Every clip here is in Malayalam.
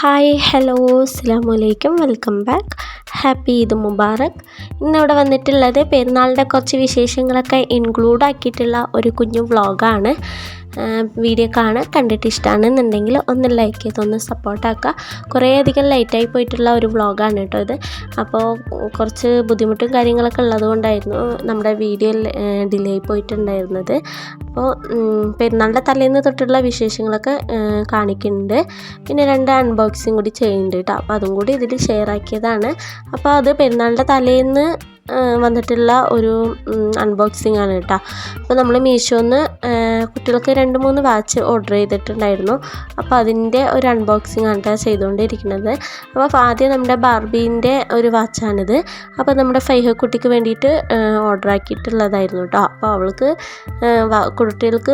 ഹായ് ഹലോ അസ്സാം വലൈക്കും വെൽക്കം ബാക്ക് ഹാപ്പി ഈദ് മുബാറക്. ഇന്നിവിടെ വന്നിട്ടുള്ളത് പെരുന്നാളിന്റെ കുറച്ച് വിശേഷങ്ങളൊക്കെ ഇൻക്ലൂഡ് ആക്കിയിട്ടുള്ള ഒരു കുഞ്ഞു വ്ളോഗാണ് വീഡിയോ കാണാൻ കണ്ടിട്ട് ഇഷ്ടമാണെന്നുണ്ടെങ്കിൽ ഒന്ന് ലൈക്ക് ചെയ്ത് ഒന്ന് സപ്പോർട്ടാക്കുക കുറേ അധികം ലൈറ്റായി പോയിട്ടുള്ള ഒരു വ്ളോഗാണ് കേട്ടോ ഇത്. അപ്പോൾ കുറച്ച് ബുദ്ധിമുട്ടും കാര്യങ്ങളൊക്കെ ഉള്ളതുകൊണ്ടായിരുന്നു നമ്മുടെ വീഡിയോ ഡിലേ പോയിട്ടുണ്ടായിരുന്നത്. അപ്പോൾ പെരുന്നാളിന്റെ തലേന്ന് തൊട്ടുള്ള വിശേഷങ്ങളൊക്കെ കാണിക്കുന്നുണ്ട്. പിന്നെ രണ്ട് അൺബോക്സിങ് കൂടി ചെയ്യുന്നുണ്ട് കേട്ടോ. അപ്പോൾ അതും കൂടി ഇതിൽ ഷെയർ ആക്കിയതാണ്. അപ്പോൾ അത് പെരുന്നാളിന്റെ തലേന്ന് വന്നിട്ടുള്ള ഒരു അൺബോക്സിങ് ആണ് കേട്ടോ. അപ്പോൾ നമ്മൾ മീഷോന്ന് കുട്ടികൾക്ക് രണ്ട് മൂന്ന് വാച്ച് ഓർഡർ ചെയ്തിട്ടുണ്ടായിരുന്നു. അപ്പോൾ അതിന്റെ ഒരു അൺബോക്സിങ് ആണ് കേട്ടോ ചെയ്തുകൊണ്ടിരിക്കുന്നത്. അപ്പോൾ ആദ്യം നമ്മുടെ ബാർബീന്റെ ഒരു വാച്ചാണിത്. അപ്പോൾ നമ്മുടെ ഫൈഹ കുട്ടിക്ക് വേണ്ടിയിട്ട് ഓർഡർ ആക്കിയിട്ടുള്ളതായിരുന്നു കേട്ടോ. അപ്പോൾ അവൾക്ക് കുട്ടികൾക്ക്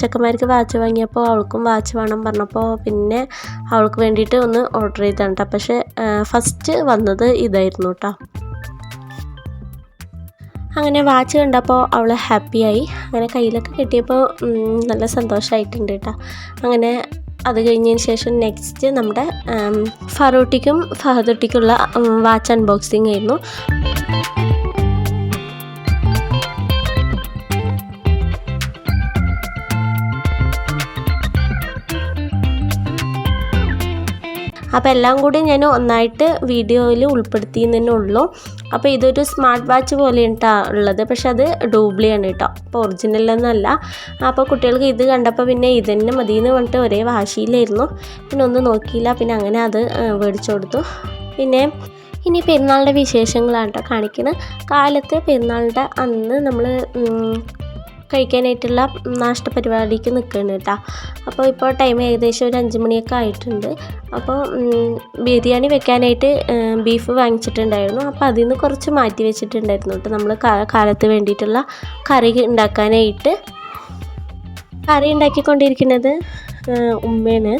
ചെക്കന്മാർക്ക് വാച്ച് വാങ്ങിയപ്പോൾ അവൾക്കും വാച്ച് വേണം പറഞ്ഞപ്പോൾ പിന്നെ അവൾക്ക് വേണ്ടിയിട്ട് ഒന്ന് ഓർഡർ ചെയ്താണ് കേട്ടോ. പക്ഷേ ഫസ്റ്റ് വന്നത് ഇതായിരുന്നു കേട്ടോ. അങ്ങനെ വാച്ച് കണ്ടപ്പോൾ അവൾ ഹാപ്പിയായി. അങ്ങനെ കയ്യിലൊക്കെ കിട്ടിയപ്പോൾ നല്ല സന്തോഷമായിട്ടുണ്ട് കേട്ടോ. അങ്ങനെ അത് കഴിഞ്ഞതിന് ശേഷം നെക്സ്റ്റ് നമ്മുടെ ഫറൂട്ടിക്കും ഫഹദുട്ടിക്കുള്ള വാച്ച് അൺബോക്സിങ് ആയിരുന്നു. അപ്പോൾ എല്ലാം കൂടി ഞാൻ ഒന്നായിട്ട് വീഡിയോയിൽ ഉൾപ്പെടുത്തിയെന്നേ ഉള്ളൂ. അപ്പോൾ ഇതൊരു സ്മാർട്ട് വാച്ച് പോലെയാണ് കേട്ടോ ഉള്ളത്. പക്ഷെ അത് ഡൂബ്ലിയാണ് കേട്ടോ. അപ്പോൾ ഒറിജിനലൊന്നല്ല അപ്പോൾ കുട്ടികൾക്ക് ഇത് കണ്ടപ്പോൾ പിന്നെ ഇത് തന്നെ മതി എന്ന് പറഞ്ഞിട്ട് ഒരേ വാശിയിലായിരുന്നു. പിന്നെ ഒന്നും നോക്കിയില്ല. പിന്നെ അങ്ങനെ അത് മേടിച്ചു കൊടുത്തു. പിന്നെ ഇനി പെരുന്നാളിന്റെ വിശേഷങ്ങളാണ് കേട്ടോ കാണിക്കുന്നത് കാലത്ത് പെരുന്നാളിന്റെ അന്ന് നമ്മൾ കഴിക്കാനായിട്ടുള്ള നാഷ്ട പരിപാടിക്ക് നിൽക്കുകയാണ് കേട്ടോ. അപ്പോൾ ഇപ്പോൾ ടൈം ഏകദേശം ഒരു അഞ്ച് മണിയൊക്കെ ആയിട്ടുണ്ട്. അപ്പോൾ ബിരിയാണി വെക്കാനായിട്ട് ബീഫ് വാങ്ങിച്ചിട്ടുണ്ടായിരുന്നു. അപ്പോൾ അതിൽ നിന്ന് കുറച്ച് മാറ്റി വെച്ചിട്ടുണ്ടായിരുന്നു കേട്ടോ. നമ്മൾ കാലത്ത് വേണ്ടിയിട്ടുള്ള കറി ഉണ്ടാക്കാനായിട്ട്. കറി ഉണ്ടാക്കിക്കൊണ്ടിരിക്കുന്നത് ഉമ്മയാണ്.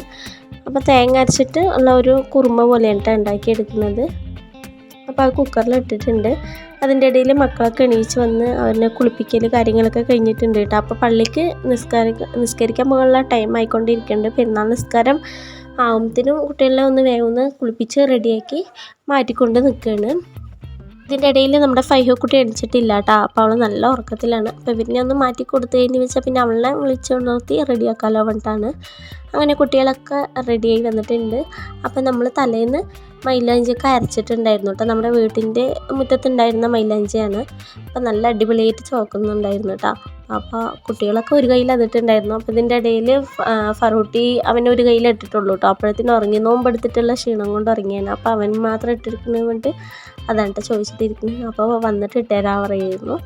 അപ്പോൾ തേങ്ങ അരച്ചിട്ട് ഉള്ള ഒരു കുറുമ പോലെയാണ് കേട്ടോ ഉണ്ടാക്കിയെടുക്കുന്നത്. അപ്പോൾ അത് കുക്കറിൽ ഇട്ടിട്ടുണ്ട്. അതിന്റെ ഇടയിൽ മക്കളൊക്കെ എണീച്ച് വന്ന് അവരെ കുളിപ്പിക്കൽ കാര്യങ്ങളൊക്കെ കഴിഞ്ഞിട്ടുണ്ട് കേട്ടോ. അപ്പോൾ പള്ളിക്ക് നിസ്കാര നിസ്കരിക്കാൻ പോകാനുള്ള ടൈം ആയിക്കൊണ്ടിരിക്കുന്നുണ്ട്. പെരുന്നാൾ നിസ്കാരം ആവുമ്പത്തിനും കുട്ടികളെ ഒന്ന് വേഗം ഒന്ന് കുളിപ്പിച്ച് റെഡിയാക്കി മാറ്റിക്കൊണ്ട് നിൽക്കുകയാണ് ഇതിന്റെ ഇടയിൽ നമ്മുടെ ഫൈഹോ കുട്ടി അടിച്ചിട്ടില്ല കേട്ടോ. അപ്പോൾ അവൾ നല്ല ഉറക്കത്തിലാണ്. അപ്പോൾ ഇവരിനെ ഒന്ന് മാറ്റി കൊടുത്തു കഴിഞ്ഞ് വെച്ചാൽ പിന്നെ അവളെ വിളിച്ചുണർത്തി റെഡിയാക്കാമല്ലോ പറഞ്ഞിട്ടാണ്. അങ്ങനെ കുട്ടികളൊക്കെ റെഡിയായി വന്നിട്ടുണ്ട്. അപ്പോൾ നമ്മൾ തലേന്ന് മൈലാഞ്ചിയൊക്കെ അരച്ചിട്ടുണ്ടായിരുന്നു കേട്ടോ. നമ്മുടെ വീട്ടിന്റെ മുറ്റത്തുണ്ടായിരുന്ന മൈലാഞ്ചിയാണ്. അപ്പോൾ നല്ല അടിപൊളിയായിട്ട് ചോക്കുന്നുണ്ടായിരുന്നു കേട്ടോ. അപ്പോൾ കുട്ടികളൊക്കെ ഒരു കയ്യിൽ അതിട്ടുണ്ടായിരുന്നു. അപ്പോൾ ഇതിന്റെ ഇടയിൽ ഫറൂട്ടി അവൻ ഒരു കയ്യിൽ ഇട്ടിട്ടുള്ളൂ കേട്ടോ. അപ്പോഴത്തേന് ഉറങ്ങി നോമ്പെടുത്തിട്ടുള്ള ക്ഷീണം കൊണ്ട് ഉറങ്ങിയാണ്. അപ്പോൾ അവൻ മാത്രം ഇട്ടിരിക്കുന്നത് കൊണ്ട് അതാണ് ചോദിച്ചിട്ടിരിക്കുന്നത്. അപ്പോൾ വന്നിട്ട് ഇട്ടുതരാൻ പറയുന്നു.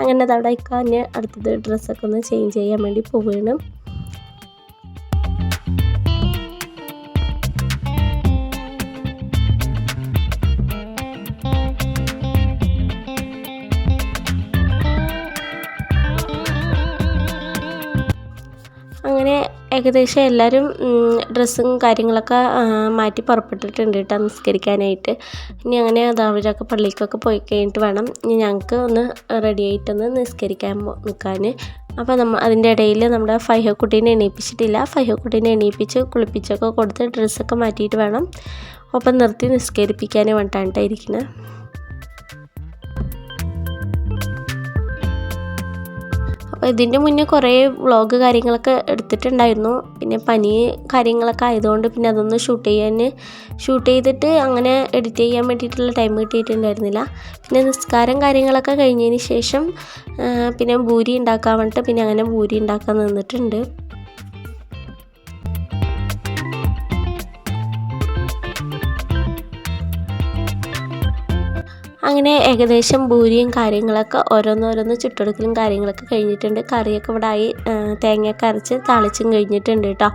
അങ്ങനെ അതവിടെ ഇക്കാഞ്ഞ് അടുത്തത് ഡ്രസ്സൊക്കെ ഒന്ന് ചേഞ്ച് ചെയ്യാൻ വേണ്ടി പോവുകയാണ് അങ്ങനെ ഏകദേശം എല്ലാവരും ഡ്രസ്സും കാര്യങ്ങളൊക്കെ മാറ്റി പുറപ്പെട്ടിട്ടുണ്ട് കേട്ടോ നിസ്കരിക്കാനായിട്ട്. ഇനി അങ്ങനെ അവരൊക്കെ പള്ളിക്കൊക്കെ പോയി കഴിഞ്ഞിട്ട് വേണം. ഇനി ഞങ്ങൾക്ക് ഒന്ന് റെഡി ആയിട്ടൊന്ന് നിസ്കരിക്കാൻ നിൽക്കാൻ അപ്പോൾ നമ്മൾ അതിന്റെ ഇടയിൽ നമ്മുടെ ഫൈഹ കുട്ടീനെ എണീപ്പിച്ചിട്ടില്ല. ഫൈഹ കുട്ടീനെ എണീപ്പിച്ച് കുളിപ്പിച്ചൊക്കെ കൊടുത്ത് ഡ്രസ്സൊക്കെ മാറ്റിയിട്ട് വേണം. ഒപ്പം നിർത്തി നിസ്കരിപ്പിക്കാൻ വേണ്ടിയിട്ടാണ് ഇരിക്കുന്നത് അപ്പോൾ ഇതിന്റെ മുന്നേ കുറേ വ്ളോഗ് കാര്യങ്ങളൊക്കെ എടുത്തിട്ടുണ്ടായിരുന്നു. പിന്നെ പനി കാര്യങ്ങളൊക്കെ ആയതുകൊണ്ട് പിന്നെ അതൊന്ന് ഷൂട്ട് ചെയ്യാൻ ഷൂട്ട് ചെയ്തിട്ട് അങ്ങനെ എഡിറ്റ് ചെയ്യാൻ വേണ്ടിയിട്ടുള്ള ടൈം കിട്ടിയിട്ടുണ്ടായിരുന്നില്ല. പിന്നെ നിസ്കാരം കാര്യങ്ങളൊക്കെ കഴിഞ്ഞതിന് ശേഷം പിന്നെ ഭൂരി ഉണ്ടാക്കാൻ വേണ്ടിയിട്ട് പിന്നെ അങ്ങനെ ഭൂരി ഉണ്ടാക്കാൻ നിന്നിട്ടുണ്ട്. അങ്ങനെ ഏകദേശം ഭൂരിയും കാര്യങ്ങളൊക്കെ ഓരോന്നോരോന്ന് ചുട്ടെടുക്കലും കാര്യങ്ങളൊക്കെ കഴിഞ്ഞിട്ടുണ്ട്. കറിയൊക്കെ ഇവിടെ ആയി തേങ്ങയൊക്കെ അരച്ച് താളിച്ചും കഴിഞ്ഞിട്ടുണ്ട് കേട്ടോ.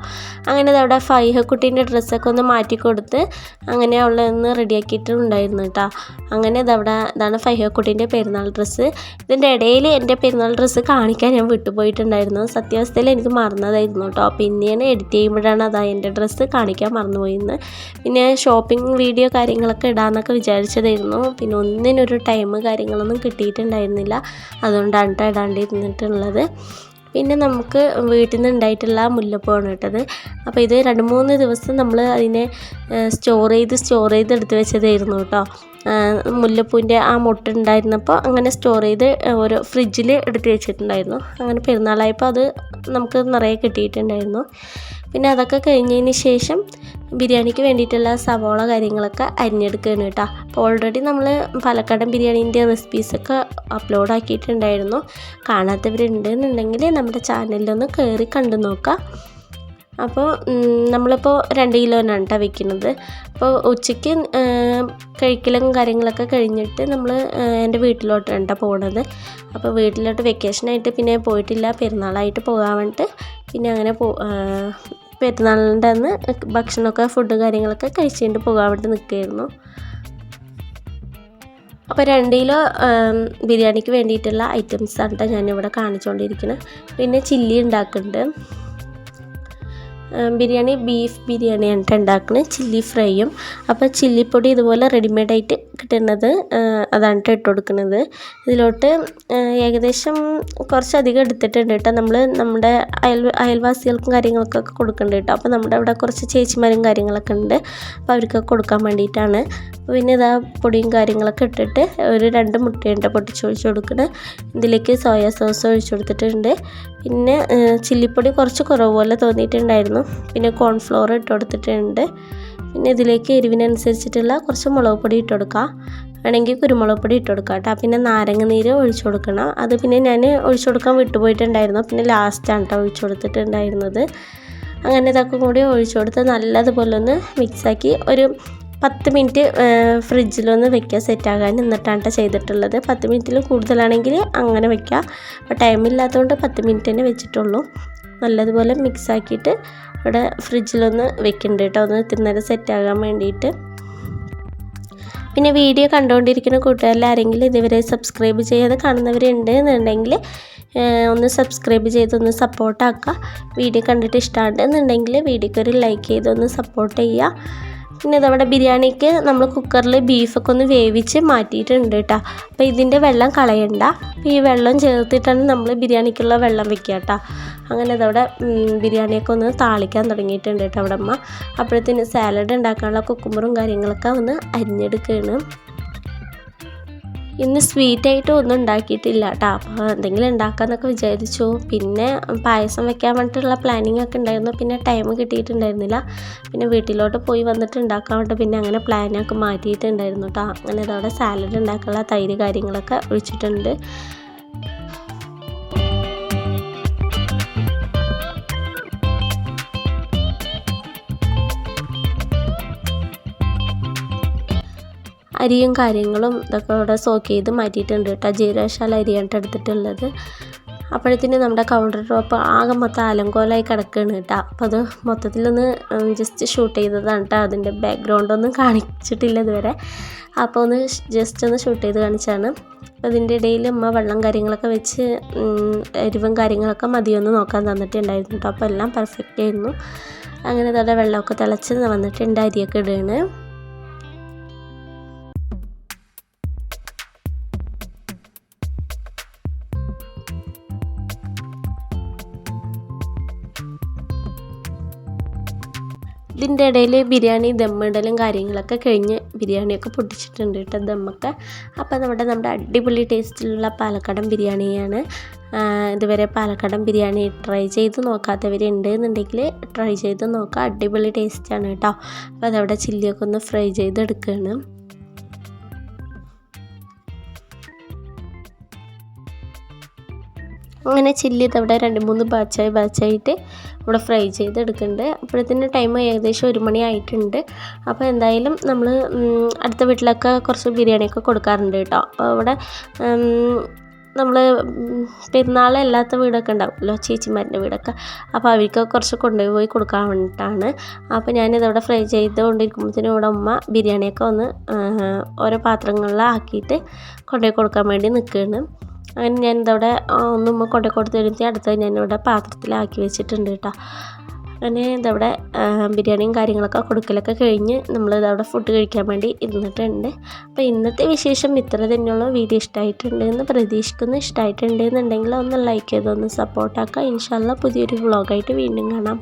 അങ്ങനെ അവിടെ ഫൈഹക്കുട്ടീന്റെ ഡ്രസ്സൊക്കെ ഒന്ന് മാറ്റി കൊടുത്ത് അങ്ങനെ ഉള്ളതൊന്ന് റെഡിയാക്കിയിട്ടുണ്ടായിരുന്നു കേട്ടോ. അങ്ങനെ ഇതവിടെ ഇതാണ് ഫൈഹക്കുട്ടീന്റെ പെരുന്നാൾ ഡ്രസ്സ്. ഇതിന്റെ ഇടയിൽ എന്റെ പെരുന്നാൾ ഡ്രസ്സ് കാണിക്കാൻ ഞാൻ വിട്ടുപോയിട്ടുണ്ടായിരുന്നു. സത്യാവസ്ഥയിൽ എനിക്ക് മറന്നതായിരുന്നു കേട്ടോ. പിന്നെയാണ് എഡിറ്റ് ചെയ്യുമ്പോഴാണ് അതാ എന്റെ ഡ്രസ്സ് കാണിക്കാൻ മറന്നുപോയിന്ന്. പിന്നെ ഷോപ്പിംഗ് വീഡിയോ കാര്യങ്ങളൊക്കെ ഇടാമെന്നൊക്കെ വിചാരിച്ചതായിരുന്നു. പിന്നെ ഒന്നിനൊരു ടൈം കാര്യങ്ങളൊന്നും കിട്ടിയിട്ടുണ്ടായിരുന്നില്ല. അതുകൊണ്ടാണ് കേട്ടോ ഇടാണ്ടിരുന്നിട്ടുള്ളത്. പിന്നെ നമുക്ക് വീട്ടിൽ നിന്ന് ഉണ്ടായിട്ടുള്ള മുല്ലപ്പൂവാണ് കേട്ടത് അപ്പോൾ ഇത് രണ്ട് മൂന്ന് ദിവസം നമ്മൾ അതിനെ സ്റ്റോർ ചെയ്ത് സ്റ്റോർ ചെയ്ത് എടുത്ത് വെച്ചതായിരുന്നു കേട്ടോ മുല്ലപ്പൂവിന്റെ ആ മുട്ട ഉണ്ടായിരുന്നപ്പോൾ അങ്ങനെ സ്റ്റോർ ചെയ്ത് ഓരോ ഫ്രിഡ്ജിൽ എടുത്ത് വെച്ചിട്ടുണ്ടായിരുന്നു. അങ്ങനെ പെരുന്നാളായപ്പോൾ അത് നമുക്ക് നിറയെ കിട്ടിയിട്ടുണ്ടായിരുന്നു. പിന്നെ അതൊക്കെ കഴിഞ്ഞതിന് ശേഷം ബിരിയാണിക്ക് വേണ്ടിയിട്ടുള്ള സവോള കാര്യങ്ങളൊക്കെ അരിഞ്ഞെടുക്കുകയാണ് കേട്ടോ. അപ്പോൾ ഓൾറെഡി നമ്മൾ പാലക്കാടൻ ബിരിയാണീന്റെ റെസിപ്പീസൊക്കെ അപ്ലോഡ് ആക്കിയിട്ടുണ്ടായിരുന്നു. കാണാത്തവരുണ്ട് എന്നുണ്ടെങ്കിൽ നമ്മുടെ ചാനലിലൊന്ന് കയറി കണ്ടു നോക്കാം. അപ്പോൾ നമ്മളിപ്പോൾ രണ്ട് കിലോനാണ് കേട്ടോ വെക്കുന്നത്. അപ്പോൾ ഉച്ചയ്ക്ക് കഴിക്കലും കാര്യങ്ങളൊക്കെ കഴിഞ്ഞിട്ട് നമ്മൾ എന്റെ വീട്ടിലോട്ടാണ് കേട്ടോ പോണത്. അപ്പോൾ വീട്ടിലോട്ട് വെക്കേഷനായിട്ട് പിന്നെ പോയിട്ടില്ല. പെരുന്നാളായിട്ട് പോകാൻ വേണ്ടിയിട്ട് പിന്നെ അങ്ങനെ പോ പെരുന്നാളിന്റെ അന്ന് ഭക്ഷണമൊക്കെ ഫുഡ് കാര്യങ്ങളൊക്കെ കഴിച്ചുകൊണ്ട് പോകാൻ വേണ്ടി നിൽക്കുകയായിരുന്നു. അപ്പോൾ രണ്ട് കിലോ ബിരിയാണിക്ക് വേണ്ടിയിട്ടുള്ള ഐറ്റംസ് ആണ് കേട്ടോ ഞാനിവിടെ കാണിച്ചുകൊണ്ടിരിക്കുന്നത് പിന്നെ ചില്ലി ഉണ്ടാക്കുന്നുണ്ട്. ബിരിയാണി ബീഫ് ബിരിയാണിയാണ് കേട്ടോ ഉണ്ടാക്കുന്നത് ചില്ലി ഫ്രൈയും. അപ്പോൾ ചില്ലിപ്പൊടി ഇതുപോലെ റെഡിമെയ്ഡായിട്ട് കിട്ടുന്നത് അതാണ് കേട്ടോ ഇട്ട് കൊടുക്കുന്നത്. ഇതിലോട്ട് ഏകദേശം കുറച്ചധികം എടുത്തിട്ടുണ്ട് കേട്ടോ നമ്മൾ നമ്മുടെ അയൽ അയൽവാസികൾക്കും കാര്യങ്ങൾക്കൊക്കെ കൊടുക്കുന്നുണ്ട് കേട്ടോ അപ്പോൾ നമ്മുടെ അവിടെ കുറച്ച് ചേച്ചിമാരും കാര്യങ്ങളൊക്കെ ഉണ്ട്. അപ്പോൾ അവർക്കൊക്കെ കൊടുക്കാൻ വേണ്ടിയിട്ടാണ്. പിന്നെ ഇതാ പൊടിയും കാര്യങ്ങളൊക്കെ ഇട്ടിട്ട് ഒരു രണ്ട് മുട്ടയുണ്ട് പൊട്ടിച്ചൊഴിച്ച് കൊടുക്കുന്നത് ഇതിലേക്ക് സോയാ സോസ് ഒഴിച്ചു കൊടുത്തിട്ടുണ്ട്. പിന്നെ ചില്ലിപ്പൊടി കുറച്ച് കുറവ് പോലെ തോന്നിയിട്ടുണ്ടായിരുന്നു. പിന്നെ കോൺഫ്ലോർ ഇട്ട് കൊടുത്തിട്ടുണ്ട്. പിന്നെ ഇതിലേക്ക് എരിവിനനുസരിച്ചിട്ടുള്ള കുറച്ച് മുളക് പൊടി ഇട്ട് കൊടുക്കുക വേണമെങ്കിൽ കുരുമുളക് പൊടി ഇട്ട് കേട്ടോ പിന്നെ നാരങ്ങ നീര് ഒഴിച്ചു കൊടുക്കണം. അത് പിന്നെ ഞാൻ ഒഴിച്ചു കൊടുക്കാൻ വിട്ടുപോയിട്ടുണ്ടായിരുന്നു. പിന്നെ ലാസ്റ്റാണ് കേട്ടോ ഒഴിച്ചു കൊടുത്തിട്ടുണ്ടായിരുന്നത്. അങ്ങനെ ഇതൊക്കെ കൂടി ഒഴിച്ചു കൊടുത്ത് നല്ലതുപോലെ ഒന്ന് മിക്സാക്കി ഒരു പത്ത് മിനിറ്റ് ഫ്രിഡ്ജിലൊന്ന് വെക്കുക സെറ്റാകാൻ എന്നിട്ടാണ് ചെയ്തിട്ടുള്ളത്. പത്ത് മിനിറ്റിൽ കൂടുതലാണെങ്കിൽ അങ്ങനെ വെക്കുക അപ്പോൾ ടൈമില്ലാത്തതുകൊണ്ട് പത്ത് മിനിറ്റ് തന്നെ വെച്ചിട്ടുള്ളൂ. നല്ലതുപോലെ മിക്സ് ആക്കിയിട്ട് ഇവിടെ ഫ്രിഡ്ജിലൊന്ന് വെക്കുന്നുണ്ട് കേട്ടോ. ഒന്ന് ഇത്തിരി സെറ്റാകാൻ വേണ്ടിയിട്ട്. പിന്നെ വീഡിയോ കണ്ടുകൊണ്ടിരിക്കുന്ന കൂട്ടുകാരിൽ ആരെങ്കിലും ഇതുവരെ സബ്സ്ക്രൈബ് ചെയ്യാതെ കാണുന്നവരുണ്ട് എന്നുണ്ടെങ്കിൽ ഒന്ന് സബ്സ്ക്രൈബ് ചെയ്തൊന്ന് സപ്പോർട്ടാക്കുക വീഡിയോ കണ്ടിട്ട് ഇഷ്ടമാണെന്നുണ്ടെങ്കിൽ വീഡിയോക്ക് ഒരു ലൈക്ക് ചെയ്തൊന്ന് സപ്പോർട്ട് ചെയ്യുക. പിന്നെ ഇതവിടെ ബിരിയാണിക്ക് നമ്മൾ കുക്കറിൽ ബീഫൊക്കെ ഒന്ന് വേവിച്ച് മാറ്റിയിട്ടുണ്ട് കേട്ടോ അപ്പോൾ ഇതിന്റെ വെള്ളം കളയണ്ട. ഈ വെള്ളം ചേർത്തിട്ടാണ് നമ്മൾ ബിരിയാണിക്കുള്ള വെള്ളം വെക്കുക കേട്ടോ അങ്ങനെ ഇതവിടെ ബിരിയാണിയൊക്കെ ഒന്ന് താളിക്കാൻ തുടങ്ങിയിട്ടുണ്ട് കേട്ടോ അവിടെ അമ്മ അപ്പോഴത്തേന് സാലഡ് ഉണ്ടാക്കാനുള്ള കുക്കുമ്പറും കാര്യങ്ങളൊക്കെ ഒന്ന് അരിഞ്ഞെടുക്കുകയാണ് ഇന്ന് സ്വീറ്റായിട്ട് ഒന്നും ഉണ്ടാക്കിയിട്ടില്ല കേട്ടോ അപ്പോൾ എന്തെങ്കിലും ഉണ്ടാക്കാമെന്നൊക്കെ വിചാരിച്ചു. പിന്നെ പായസം വെക്കാൻ വേണ്ടിയിട്ടുള്ള പ്ലാനിങ് ഒക്കെ ഉണ്ടായിരുന്നു. പിന്നെ ടൈം കിട്ടിയിട്ടുണ്ടായിരുന്നില്ല. പിന്നെ വീട്ടിലോട്ട് പോയി വന്നിട്ട് ഉണ്ടാക്കാൻ വേണ്ടി പിന്നെ അങ്ങനെ പ്ലാനൊക്കെ മാറ്റിയിട്ടുണ്ടായിരുന്നു കേട്ടോ അങ്ങനെ അതവിടെ സാലഡ് ഉണ്ടാക്കാനുള്ള തൈര് കാര്യങ്ങളൊക്കെ ഒഴിച്ചിട്ടുണ്ട്. അരിയും കാര്യങ്ങളും ഇതൊക്കെ ഇവിടെ സോക്ക് ചെയ്ത് മാറ്റിയിട്ടുണ്ട് കേട്ടോ. ജീരകശാല അരിയാണ് എടുത്തിട്ടുള്ളത്. അപ്പോഴത്തേന് നമ്മുടെ കൗണ്ടർ ടോപ്പ് ആകെ മൊത്തം ആലങ്കോലായി കിടക്കുകയാണ് കേട്ടോ. അപ്പോൾ അത് മൊത്തത്തിലൊന്ന് ജസ്റ്റ് ഷൂട്ട് ചെയ്തതാണ് കേട്ടോ. അതിന്റെ ബാക്ക്ഗ്രൗണ്ടൊന്നും കാണിച്ചിട്ടില്ല ഇതുവരെ. അപ്പോൾ ഒന്ന് ജസ്റ്റ് ഒന്ന് ഷൂട്ട് ചെയ്ത് കാണിച്ചാണ്. അപ്പോൾ ഇതിന്റെ ഇടയിൽ അമ്മ വെള്ളം കാര്യങ്ങളൊക്കെ വെച്ച് എരിവും കാര്യങ്ങളൊക്കെ മതിയൊന്ന് നോക്കാൻ തന്നിട്ടുണ്ടായിരുന്നു കേട്ടോ. അപ്പോൾ എല്ലാം പെർഫെക്റ്റ് ആയിരുന്നു. അങ്ങനെ തന്നെ വെള്ളമൊക്കെ തിളച്ച് വന്നിട്ടുണ്ട് അരിയൊക്കെ ഇടുകയാണ്. ഇതിന്റെ ഇടയിൽ ബിരിയാണി ദമ്മിടലും കാര്യങ്ങളൊക്കെ കഴിഞ്ഞ് ബിരിയാണിയൊക്കെ പൊട്ടിച്ചിട്ടുണ്ട് കേട്ടോ ദമ്മൊക്കെ. അപ്പോൾ നമ്മുടെ നമ്മുടെ അടിപൊളി ടേസ്റ്റിലുള്ള പാലക്കാടൻ ബിരിയാണിയാണ്. ഇതുവരെ പാലക്കാടൻ ബിരിയാണി ട്രൈ ചെയ്ത് നോക്കാത്തവരുണ്ട് എന്നുണ്ടെങ്കിൽ ട്രൈ ചെയ്ത് നോക്കാം അടിപൊളി ടേസ്റ്റാണ് കേട്ടോ. അപ്പോൾ അതവിടെ ചില്ലിയൊക്കെ ഒന്ന് ഫ്രൈ ചെയ്തെടുക്കുകയാണ്. അങ്ങനെ ചില്ലി അവിടെ രണ്ട് മൂന്ന് ബാച്ചായി ബാച്ചായിട്ട് ഇവിടെ ഫ്രൈ ചെയ്തെടുക്കുന്നുണ്ട്. അപ്പോഴത്തേന് ടൈം ഏകദേശം ഒരു മണി ആയിട്ടുണ്ട്. അപ്പോൾ എന്തായാലും നമ്മൾ അടുത്ത വീട്ടിലൊക്കെ കുറച്ച് ബിരിയാണിയൊക്കെ കൊടുക്കാറുണ്ട് കേട്ടോ. അപ്പോൾ അവിടെ നമ്മൾ പെരുന്നാൾ അല്ലാത്ത വീടൊക്കെ ഉണ്ടാവുമല്ലോ ചേച്ചിമാരുടെ വീടൊക്കെ. അപ്പോൾ അവർക്ക് കുറച്ച് കൊണ്ടുപോയി കൊടുക്കാൻ വേണ്ടിയിട്ടാണ്. അപ്പോൾ ഞാനിതവിടെ ഫ്രൈ ചെയ്തുകൊണ്ടിരിക്കുമ്പോഴത്തേനും ഇവിടെ ഉമ്മ ബിരിയാണിയൊക്കെ ഒന്ന് ഓരോ പാത്രങ്ങളിലാക്കിയിട്ട് കൊണ്ടുപോയി കൊടുക്കാൻ വേണ്ടി നിൽക്കുകയാണ്. അങ്ങനെ ഞാൻ ഇതവിടെ ഒന്നുമ്മ കൊണ്ടു കൊടുത്ത് കഴിഞ്ഞാൽ അടുത്തത് ഞാനിവിടെ പാത്രത്തിലാക്കി വെച്ചിട്ടുണ്ട് കേട്ടോ. അങ്ങനെ ഇതവിടെ ബിരിയാണിയും കാര്യങ്ങളൊക്കെ കൊടുക്കലൊക്കെ കഴിഞ്ഞ് നമ്മൾ ഇതവിടെ ഫുഡ് കഴിക്കാൻ വേണ്ടി ഇരുന്നിട്ടുണ്ട്. അപ്പോൾ ഇന്നത്തെ വിശേഷം ഇത്ര തന്നെയുള്ളൂ. വീഡിയോ ഇഷ്ടമായിട്ടുണ്ട് എന്ന് പ്രതീക്ഷിക്കുന്നു ഇഷ്ടമായിട്ടുണ്ട് എന്നുണ്ടെങ്കിൽ ഒന്ന് ലൈക്ക് ചെയ്തൊന്ന് സപ്പോർട്ടാക്കുക ഇൻഷാല്ല പുതിയൊരു വ്ളോഗായിട്ട് വീണ്ടും കാണാം.